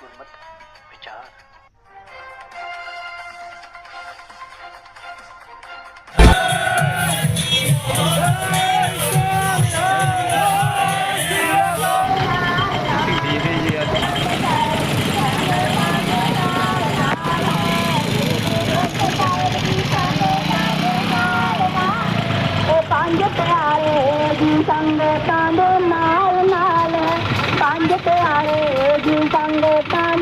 ਗੁਰਮਤ ਵਿਚਾਰ। ਉਹ ਪੰਜ ਪਿਆਰੇ ਜੀ ਸੰਗਤਾਂ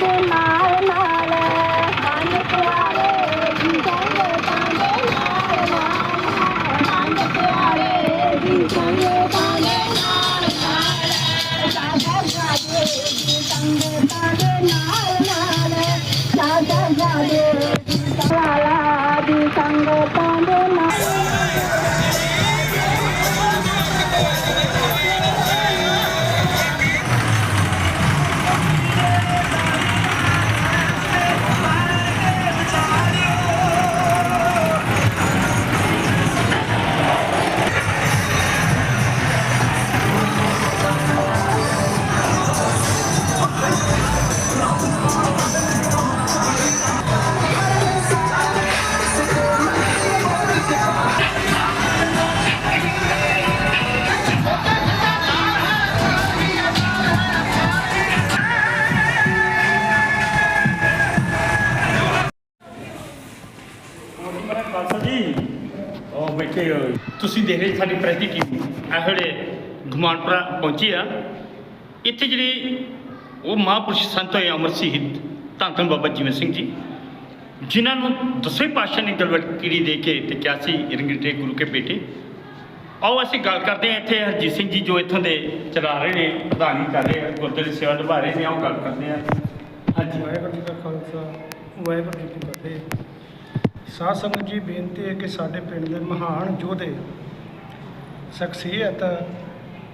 ਮੇਰਾ ਖਾਲਸਾ ਜੀ। ਉਹ ਬੈਠੇ ਹੋਏ। ਤੁਸੀਂ ਦੇਖ ਰਹੇ ਸਾਡੀ ਪ੍ਰੈਸ ਦੀ ਟੀਮ ਇਹ ਵੇਲੇ ਘੁਮਾਨਪੁਰਾ ਪਹੁੰਚੀ ਆ, ਇੱਥੇ ਜਿਹੜੇ ਉਹ ਮਹਾਂਪੁਰਸ਼ ਸੰਤ ਹੋਏ ਅਮਰ ਸ਼ਹੀਦ ਧੰਨ ਧੰਨ ਬਾਬਾ ਜੀਵਨ ਸਿੰਘ ਜੀ, ਜਿਨ੍ਹਾਂ ਨੂੰ ਦਸਵੇਂ ਪਾਤਸ਼ਾਹ ਨੇ ਗਲਵਟ ਕੀੜੀ ਦੇ ਕੇ ਤੇ ਕਿਹਾ ਸੀ ਰੰਗੀਟੇ ਗੁਰੂ ਕੇ ਬੇਟੇ। ਆਓ ਅਸੀਂ ਗੱਲ ਕਰਦੇ ਹਾਂ ਇੱਥੇ ਹਰਜੀਤ ਸਿੰਘ ਜੀ ਜੋ ਇੱਥੋਂ ਦੇ ਚਲਾ ਰਹੇ ਨੇ, ਪ੍ਰਧਾਨੀ ਕਰ ਰਹੇ ਆ, ਗੁਰਦੁਆਰੇ ਸੇਵਾ ਨਿਭਾ ਰਹੇ ਨੇ, ਆਓ ਗੱਲ ਕਰਦੇ ਹਾਂ। ਹਾਂਜੀ। ਵਾਹਿਗੁਰੂ ਜੀ ਕਾ ਖਾਲਸਾ, ਵਾਹਿਗੁਰੂ ਜੀ ਕੀ ਫਤਿਹ। ਸਾਧ ਸੰਗਤ ਜੀ, ਬੇਨਤੀ ਹੈ ਕਿ ਸਾਡੇ ਪਿੰਡ ਦੇ ਮਹਾਨ ਯੋਧੇ ਸ਼ਖਸੀਅਤ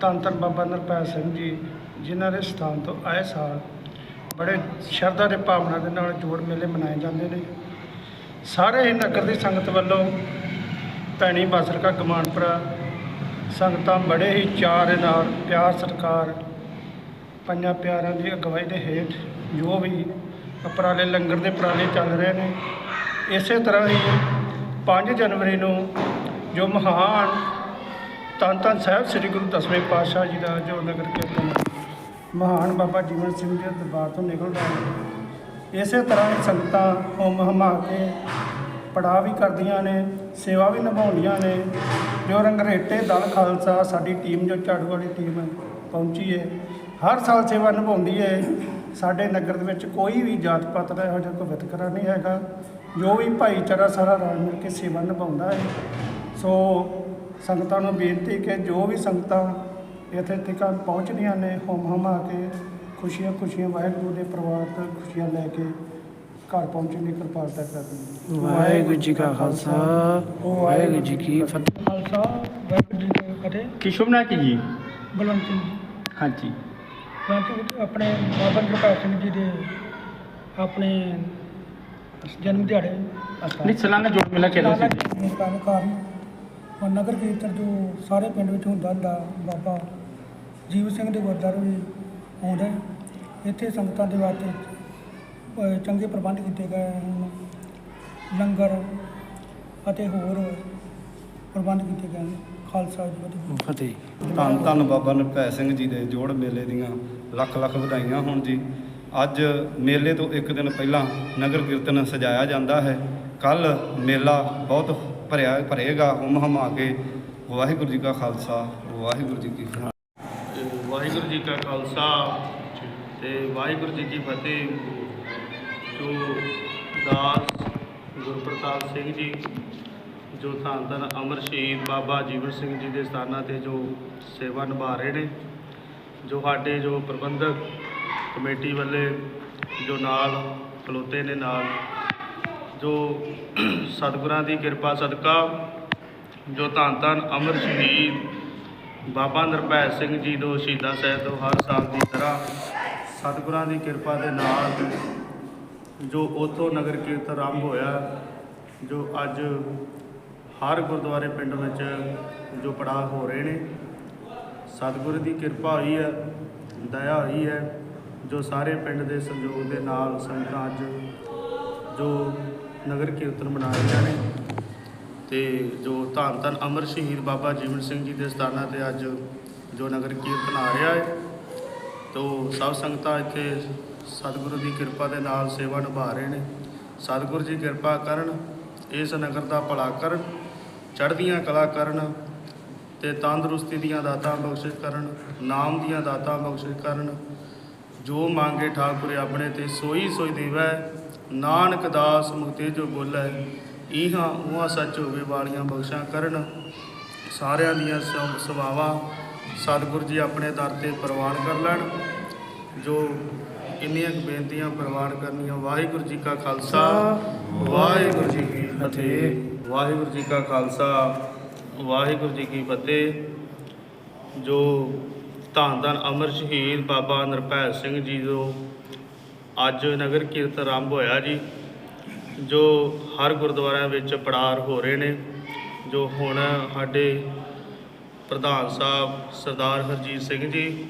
ਧੰਨ ਧੰਨ ਬਾਬਾ ਨਰਪਾਲ ਸਿੰਘ ਜੀ, ਜਿਨ੍ਹਾਂ ਦੇ ਸਥਾਨ ਤੋਂ ਆਏ ਸਾਲ ਬੜੇ ਸ਼ਰਧਾ ਦੇ ਭਾਵਨਾ ਦੇ ਨਾਲ ਜੋੜ ਮੇਲੇ ਮਨਾਏ ਜਾਂਦੇ ਨੇ। ਸਾਰੇ ਹੀ ਨਗਰ ਦੀ ਸੰਗਤ ਵੱਲੋਂ ਭੈਣੀ ਬਾਸਰਕਾ ਗਮਾਨਪੁਰਾ ਸੰਗਤਾਂ ਬੜੇ ਹੀ ਚਾਅ ਦੇ ਨਾਲ, ਪਿਆਰ ਸਤਿਕਾਰ, ਪੰਜਾਂ ਪਿਆਰਾਂ ਦੀ ਅਗਵਾਈ ਦੇ ਹੇਠ ਜੋ ਵੀ ਉਪਰਾਲੇ ਲੰਗਰ ਦੇ ਉਪਰਾਲੇ ਚੱਲ ਰਹੇ ਨੇ ਇਸੇ ਤਰ੍ਹਾਂ ਹੀ 5 ਜਨਵਰੀ ਨੂੰ ਜੋ ਮਹਾਨ ਧੰਨ ਧੰਨ ਸਾਹਿਬ ਸ੍ਰੀ ਗੁਰੂ ਦਸਵੇਂ ਪਾਤਸ਼ਾਹ ਜੀ ਦਾ ਜੋ ਨਗਰ ਕੀਰਤਨ ਮਹਾਨ ਬਾਬਾ ਜੀਵਨ ਸਿੰਘ ਜੀ ਦੇ ਦਰਬਾਰ ਤੋਂ ਨਿਕਲਦਾ ਹੈ। ਇਸੇ ਤਰ੍ਹਾਂ ਹੀ ਸੰਗਤਾਂ ਹੋਮ ਹਮਾ ਕੇ ਪੜਾਅ ਵੀ ਕਰਦੀਆਂ ਨੇ, ਸੇਵਾ ਵੀ ਨਿਭਾਉਂਦੀਆਂ ਨੇ। ਜੋ ਰੰਗਰੇਟੇ ਦਲ ਖਾਲਸਾ, ਸਾਡੀ ਟੀਮ ਜੋ ਝਾੜੂ ਵਾਲੀ ਟੀਮ ਪਹੁੰਚੀ ਹੈ ਹਰ ਸਾਲ ਸੇਵਾ ਨਿਭਾਉਂਦੀ ਹੈ ਸਾਡੇ ਨਗਰ ਦੇ ਵਿੱਚ ਕੋਈ ਵੀ ਜਾਤ ਪਾਤ ਦਾ ਇਹੋ ਜਿਹਾ ਕੋਈ ਵਿਤਕਰਾ ਨਹੀਂ ਹੈਗਾ। ਜੋ ਵੀ ਭਾਈਚਾਰਾ ਸਾਰਾ ਰਲ ਮਿਲ ਕੇ ਸੇਵਾ ਨਿਭਾਉਂਦਾ ਹੈ। ਸੋ ਸੰਗਤਾਂ ਨੂੰ ਬੇਨਤੀ ਕਿ ਜੋ ਵੀ ਸੰਗਤਾਂ ਇੱਥੇ ਤੱਕ ਪਹੁੰਚਦੀਆਂ ਨੇ ਹੋਮ ਹਮਾ ਕੇ ਖੁਸ਼ੀਆਂ ਖੁਸ਼ੀਆਂ ਵਾਹਿਗੁਰੂ ਦੇ ਪਰਿਵਾਰ ਤੋਂ ਖੁਸ਼ੀਆਂ ਲੈ ਕੇ ਘਰ ਪਹੁੰਚਣ ਦੀ ਕਿਰਪਾਲਤਾ ਕਰਨੀ ਵਾਹਿਗੁਰੂ ਜੀ ਕਾ ਖਾਲਸਾ ਵਾਹਿਗੁਰੂ ਜੀ ਕੀ ਫਤਿਹ। ਖਾਲਸਾ ਵਾਹਿਗੁਰੂ ਜੀ ਕੀ ਫਤਿਹ। ਕੀ ਸ਼ੁਭਨਾ ਕੀ ਜੀ? ਬਲਵੰਤ ਸਿੰਘ ਜੀ। ਹਾਂਜੀ। ਆਪਣੇ ਬਾਬਾ ਗੁਰਪ੍ਰੀਤ ਸਿੰਘ ਜੀ ਦੇ ਆਪਣੇ ਜਨਮ ਦਿਹਾੜੇ ਨਹੀਂ ਸਲਾਨਾ ਜੋੜ ਮੇਲਾ ਕਿਹੜਾ ਸੀ। ਜੀ? ਕਾਰੋਬਾਰੀ ਔਰ ਨਗਰ ਕੀਰਤਨ ਜੋ ਸਾਰੇ ਪਿੰਡ ਵਿੱਚ ਹੁੰਦਾ ਹੁੰਦਾ ਬਾਬਾ ਜੀਵ ਸਿੰਘ ਦੇ ਗੁਰਦੁਆਰੇ ਵੀ ਆਉਂਦਾ। ਇੱਥੇ ਸੰਗਤਾਂ ਦੇ ਵਾਸਤੇ ਚੰਗੇ ਪ੍ਰਬੰਧ ਕੀਤੇ ਗਏ ਹਨ। ਲੰਗਰ ਅਤੇ ਹੋਰ ਪ੍ਰਬੰਧ ਕੀਤੇ ਗਏ ਹਨ। ਖਾਲਸਾ ਜੀ ਵਧੀ ਫਤਿਹ। ਧੰਨ ਧੰਨ ਬਾਬਾ ਨਿਰਭੈ ਸਿੰਘ ਜੀ ਦੇ ਜੋੜ ਮੇਲੇ ਦੀਆਂ ਲੱਖ ਲੱਖ ਵਧਾਈਆਂ ਹੋਣ ਜੀ। ਅੱਜ ਮੇਲੇ ਤੋਂ ਇੱਕ ਦਿਨ ਪਹਿਲਾਂ ਨਗਰ ਕੀਰਤਨ ਸਜਾਇਆ ਜਾਂਦਾ ਹੈ। ਕੱਲ ਮੇਲਾ ਬਹੁਤ ਭਰਿਆ, ਭਰੇਗਾ, ਹੁਮ ਹਮਾ ਕੇ। ਵਾਹਿਗੁਰੂ ਜੀ ਕਾ ਖਾਲਸਾ, ਵਾਹਿਗੁਰੂ ਜੀ ਕੀ ਫਤਿਹ। ਤੇ ਵਾਹਿਗੁਰੂ ਜੀ ਕਾ ਖਾਲਸਾ ਤੇ ਵਾਹਿਗੁਰੂ ਜੀ ਕੀ ਫਤਿਹ। ਜੋ ਦਾਸ ਗੁਰਪ੍ਰਤਾਪ ਸਿੰਘ ਜੀ, ਜੋ ਧੰਨ ਧੰਨ ਅਮਰ ਸ਼ਹੀਦ ਬਾਬਾ ਜੀਵਨ ਸਿੰਘ ਜੀ ਦੇ ਸਥਾਨਾਂ ਤੇ ਜੋ ਸੇਵਾ ਨਿਭਾ ਰਹੇ ਨੇ, ਜੋ ਸਾਡੇ ਜੋ ਪ੍ਰਬੰਧਕ ਕਮੇਟੀ ਵੱਲੇ ਜੋ ਨਾਲ ਖਲੋਤੇ ਨੇ ਨਾਲ, ਜੋ ਸਤਿਗੁਰਾਂ ਦੀ ਕਿਰਪਾ ਸਦਕਾ, ਜੋ ਧੰਨ ਧੰਨ ਅਮਰ ਸ਼ਹੀਦ ਬਾਬਾ ਨਿਰਭੈ ਸਿੰਘ ਜੀ ਦੋ ਸ਼ਹੀਦਾਂ ਸਾਹਿਬ ਤੋਂ ਹਰ ਸਾਲ ਦੀ ਤਰ੍ਹਾਂ ਸਤਿਗੁਰਾਂ ਦੀ ਕਿਰਪਾ ਦੇ ਨਾਲ ਜੋ ਉਥੋਂ ਨਗਰ ਕੀਰਤਨ ਆਰੰਭ ਹੋਇਆ, ਜੋ ਅੱਜ ਹਰ ਗੁਰਦੁਆਰੇ ਪਿੰਡ ਵਿੱਚ ਜੋ ਪੜਾਅ ਹੋ ਰਹੇ ਨੇ, ਸਤਿਗੁਰੂ ਦੀ ਕਿਰਪਾ ਹੋਈ ਹੈ, ਦਇਆ ਹੋਈ ਹੈ। ਜੋ ਸਾਰੇ ਪਿੰਡ ਦੇ ਸਹਿਯੋਗ ਦੇ ਨਾਲ ਸੰਗਤਾਂ ਅੱਜ ਜੋ ਨਗਰ ਕੀਰਤਨ ਮਨਾ ਰਹੀਆਂ ਨੇ ਤੇ ਜੋ ਧੰਨ ਧੰਨ ਅਮਰ ਸ਼ਹੀਦ ਬਾਬਾ ਜੀਵਨ ਸਿੰਘ ਜੀ ਦੇ ਸਥਾਨਾਂ ਤੇ ਅੱਜ ਜੋ ਨਗਰ ਕੀਰਤਨ ਆ ਰਿਹਾ ਹੈ, ਤੋ ਸਭ ਸੰਗਤਾਂ ਇੱਥੇ ਸਤਿਗੁਰੂ ਦੀ ਕਿਰਪਾ ਦੇ ਨਾਲ ਸੇਵਾ ਨਿਭਾ ਰਹੇ ਨੇ। ਸਤਿਗੁਰੂ ਜੀ ਕਿਰਪਾ ਕਰਨ, ਇਸ ਨਗਰ ਦਾ ਭਲਾ ਕਰਨ, ਚੜ੍ਹਦੀਆਂ ਕਲਾ ਕਰਨ ਤੇ ਤੰਦਰੁਸਤੀ ਦੀਆਂ ਦਾਤਾਂ ਬਖਸ਼ਿਸ਼ ਕਰਨ, ਨਾਮ ਦੀਆਂ ਦਾਤਾਂ ਬਖਸ਼ਿਸ਼ ਕਰਨ ਜੋ ਮੰਗੇ ਠਾਕੁਰ ਆਪਣੇ ਤੇ ਸੋਈ ਸੋਈ ਦੇਵੈ, ਨਾਨਕ ਦਾਸ ਮੁਕਤੇ ਜੋ ਬੋਲੇ, ਇਹਾਂ ਉਹਾਂ ਸੱਚ ਹੋਵੇ ਵਾਲੀਆਂ ਬਖਸ਼ਾਂ ਕਰਨ। ਸਾਰਿਆਂ ਦੀਆਂ ਸ- ਸੇਵਾਵਾਂ ਸਤਿਗੁਰੂ ਜੀ ਆਪਣੇ ਦਰ ਤੇ ਪ੍ਰਵਾਨ ਕਰ ਲੈਣ, ਜੋ ਇੰਨੀਆਂ ਬੇਨਤੀਆਂ ਪ੍ਰਵਾਨ ਕਰਨੀਆਂ। ਵਾਹਿਗੁਰੂ ਜੀ ਕਾ ਖਾਲਸਾ, ਵਾਹਿਗੁਰੂ ਜੀ ਕੀ ਫਤਿਹ। ਵਾਹਿਗੁਰੂ ਜੀ ਕਾ ਖਾਲਸਾ, ਵਾਹਿਗੁਰੂ ਜੀ ਕੀ ਫਤਿਹ। ਜੋ ਧੰਨ ਧੰਨ ਅਮਰ ਸ਼ਹੀਦ ਬਾਬਾ ਨਿਰਭੈ ਸਿੰਘ ਜੀ ਜੋ ਅੱਜ ਨਗਰ ਕੀਰਤਨ ਆਰੰਭ ਹੋਇਆ ਜੀ, ਜੋ ਹਰ ਗੁਰਦੁਆਰਿਆਂ ਵਿੱਚ ਪੜਾਰ ਹੋ ਰਹੇ ਨੇ, ਜੋ ਹੁਣ ਸਾਡੇ ਪ੍ਰਧਾਨ ਸਾਹਿਬ ਸਰਦਾਰ ਹਰਜੀਤ ਸਿੰਘ ਜੀ,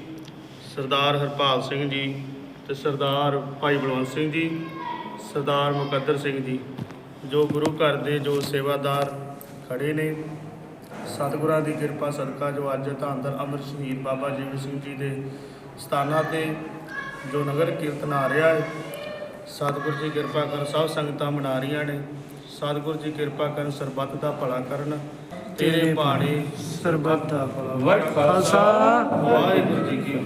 ਸਰਦਾਰ ਹਰਪਾਲ ਸਿੰਘ ਜੀ ਤੇ ਸਰਦਾਰ ਭਾਈ ਬਲਵੰਤ ਸਿੰਘ ਜੀ, ਸਰਦਾਰ ਮੁਕੱਦਰ ਸਿੰਘ ਜੀ, ਜੋ ਗੁਰੂ ਘਰ ਦੇ ਜੋ ਸੇਵਾਦਾਰ ਖੜੇ ਨੇ ਸਤਿਗੁਰਾਂ ਦੀ ਕਿਰਪਾ ਸਦਕਾ ਜੋ ਅੱਜ ਧੰਨ ਧੰਨ ਅਮਰ ਸ਼ਹੀਦ ਬਾਬਾ ਜੀਵਨ ਸਿੰਘ ਜੀ ਦੇ ਸਥਾਨਾਂ ਤੇ ਜੋ ਨਗਰ ਕੀਰਤਨ ਆ ਰਿਹਾ ਹੈ ਸਤਿਗੁਰ ਜੀ ਕਿਰਪਾ ਕਰਨ ਸਭ ਸੰਗਤਾਂ ਮਨਾ ਰਹੀਆਂ ਨੇ। ਸਤਿਗੁਰ ਜੀ ਕਿਰਪਾ ਕਰਨ ਸਰਬੱਤ ਦਾ ਭਲਾ ਕਰਨ। ਤੇਰੇ ਬਾਣੇ ਸਰਬੱਤ ਦਾ ਭਲਾ ਵਾਹਿਗੁਰੂ ਜੀ ਕੀ